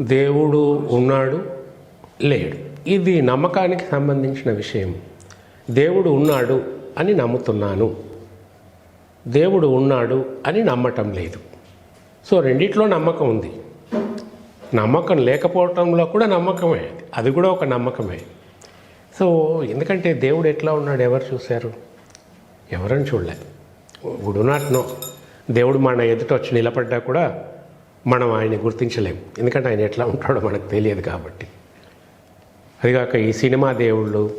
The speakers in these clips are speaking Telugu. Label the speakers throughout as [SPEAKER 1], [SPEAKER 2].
[SPEAKER 1] దేవుడు ఉన్నాడు లేడు. ఇది నమ్మకానికి సంబంధించిన విషయం. దేవుడు ఉన్నాడు అని నమ్ముతున్నాను. దేవుడు ఉన్నాడు అని నమ్మటం లేదు. సో రెండిట్లో నమ్మకం ఉంది. నమ్మకం లేకపోవటంలో కూడా నమ్మకమే. అది కూడా ఒక నమ్మకమే. సో ఎందుకంటే దేవుడు ఎట్లా ఉన్నాడు? ఎవరు చూశారు? ఎవరని చూడలేదు. గుడు నాట్ నో. దేవుడు మన ఎదుట వచ్చి నిలబడ్డా కూడా మనం ఆయన్ని గుర్తించలేము. ఎందుకంటే ఆయన ఎట్లా ఉంటాడో మనకు తెలియదు కాబట్టి. అదిగాక ఈ సినిమా దేవుళ్ళు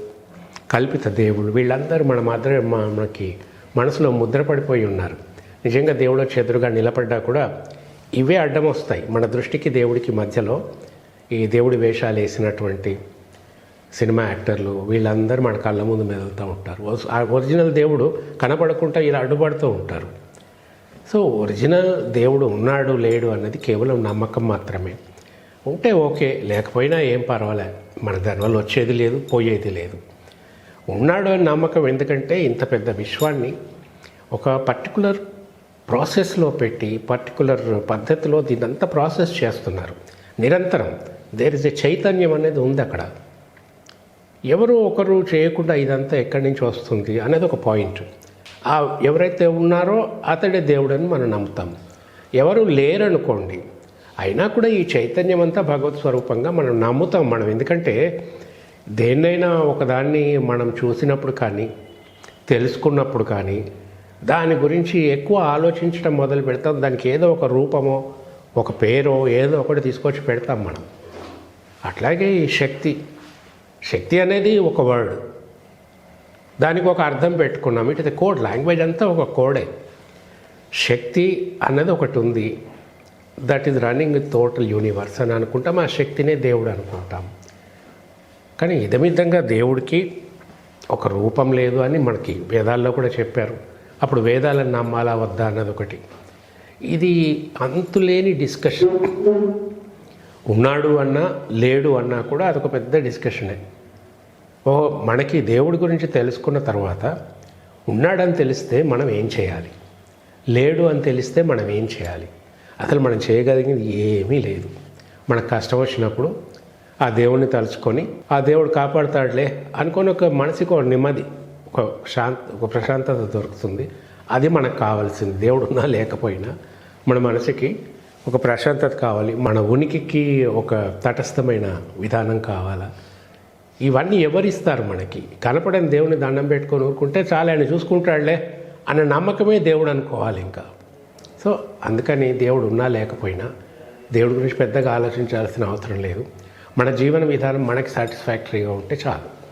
[SPEAKER 1] కల్పిత దేవుళ్ళు వీళ్ళందరూ మన మధ్య మనకి మనసులో ముద్రపడిపోయి ఉన్నారు. నిజంగా దేవుడు వచ్చి నిలబడ్డా కూడా ఇవే అడ్డం వస్తాయి మన దృష్టికి దేవుడికి మధ్యలో ఈ దేవుడి వేషాలు వేసినటువంటి సినిమా యాక్టర్లు వీళ్ళందరూ మన కళ్ళ ముందు మెదులుతూ ఉంటారు. ఒరిజినల్ దేవుడు కనపడకుండా ఇలా అడ్డుపడుతూ ఉంటారు. సో ఒరిజినల్ దేవుడు ఉన్నాడు లేడు అన్నది కేవలం నమ్మకం మాత్రమే. ఉంటే ఓకే లేకపోయినా ఏం పర్వాలే మన దానివల్ల వచ్చేది లేదు పోయేది లేదు. ఉన్నాడు అని నమ్మకం ఎందుకంటే ఇంత పెద్ద విశ్వాన్ని ఒక పర్టికులర్ ప్రాసెస్లో పెట్టి పర్టికులర్ పద్ధతిలో దీనంతా ప్రాసెస్ చేస్తున్నారు. నిరంతరం. దేర్ ఇస్ ఎ చైతన్యం అనేది ఉంది అక్కడ. ఎవరు ఒకరు చేయకుండా ఇదంతా ఎక్కడి నుంచి వస్తుంది అనేది ఒక పాయింట్ ఆ ఎవరైతే ఉన్నారో అతడే దేవుడని మనం నమ్ముతాం. ఎవరు లేరనుకోండి అయినా కూడా ఈ చైతన్యం అంతా భగవత్ స్వరూపంగా మనం నమ్ముతాం మనం. ఎందుకంటే దేన్నైనా ఒకదాన్ని మనం చూసినప్పుడు కానీ తెలుసుకున్నప్పుడు కానీ దాని గురించి ఎక్కువ ఆలోచించడం మొదలు పెడతాం. దానికి ఏదో ఒక రూపమో ఒక పేరో ఏదో ఒకటి తీసుకొచ్చి పెడతాం మనం. అట్లాగే ఈ శక్తి. శక్తి అనేది ఒక వర్డ్ దానికి ఒక అర్థం పెట్టుకున్నాం. ఇట్ ఇది కోడ్ లాంగ్వేజ్ అంతా ఒక కోడే. శక్తి అన్నది ఒకటి ఉంది. That is running with total universe అని అనుకుంటాం. ఆ శక్తినే దేవుడు అనుకుంటాం. కానీ ఇదమిధంగా దేవుడికి ఒక రూపం లేదు అని మనకి వేదాల్లో కూడా చెప్పారు. అప్పుడు వేదాలను నమ్మాలా వద్దా అన్నది ఒకటి. ఇది అంతులేని డిస్కషన్. ఉన్నాడు అన్నా లేడు అన్నా కూడా అదొక పెద్ద డిస్కషనే. ఓ మనకి దేవుడి గురించి తెలుసుకున్న తర్వాత ఉన్నాడని తెలిస్తే మనం ఏం చేయాలి? లేడు అని తెలిస్తే మనం ఏం చేయాలి? అసలు మనం చేయగలిగింది ఏమీ లేదు. మనకు కష్టం వచ్చినప్పుడు ఆ దేవుణ్ణి తలుచుకొని ఆ దేవుడు కాపాడుతాడులే అనుకొని ఒక మనసుకి ఒక నెమ్మది ఒక శాంత ఒక ప్రశాంతత దొరుకుతుంది. అది మనకు కావాల్సింది. దేవుడు ఉన్నా లేకపోయినా మన మనసుకి ఒక ప్రశాంతత కావాలి. మన ఉనికికి ఒక తటస్థమైన విధానం కావాలా? ఇవన్నీ ఎవరిస్తారు మనకి? కనపడని దేవుని దండం పెట్టుకొని ఊరుకుంటే చాలా ఆయన చూసుకుంటాడులే అన్న నమ్మకమే దేవుడు అనుకోవాలి ఇంకా. సో అందుకని దేవుడు ఉన్నా లేకపోయినా దేవుడి గురించి పెద్దగా ఆలోచించాల్సిన అవసరం లేదు. మన జీవన విధానం మనకి సాటిస్ఫాక్టరీగా ఉంటే చాలు.